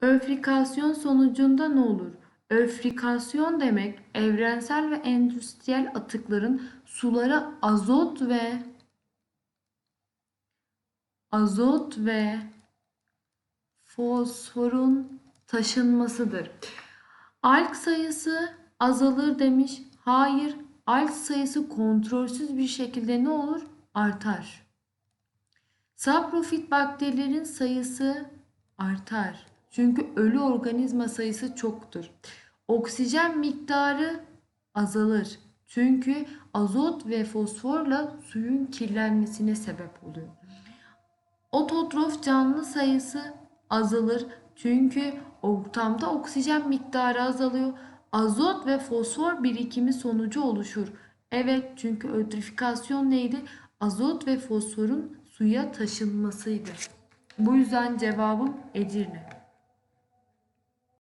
Öfrikasyon sonucunda ne olur? Öfrikasyon demek evrensel ve endüstriyel atıkların sulara azot ve azot ve fosforun taşınmasıdır. Alg sayısı azalır demiş. Hayır, alg sayısı kontrolsüz bir şekilde ne olur? Artar. Saprofit bakterilerin sayısı artar. Çünkü ölü organizma sayısı çoktur. Oksijen miktarı azalır. Çünkü azot ve fosforla suyun kirlenmesine sebep oluyor. Ototrof canlı sayısı azalır. Çünkü ortamda oksijen miktarı azalıyor. Azot ve fosfor birikimi sonucu oluşur. Evet çünkü ötrifikasyon neydi? Azot ve fosforun suya taşınmasıydı. Bu yüzden cevabım Edirne.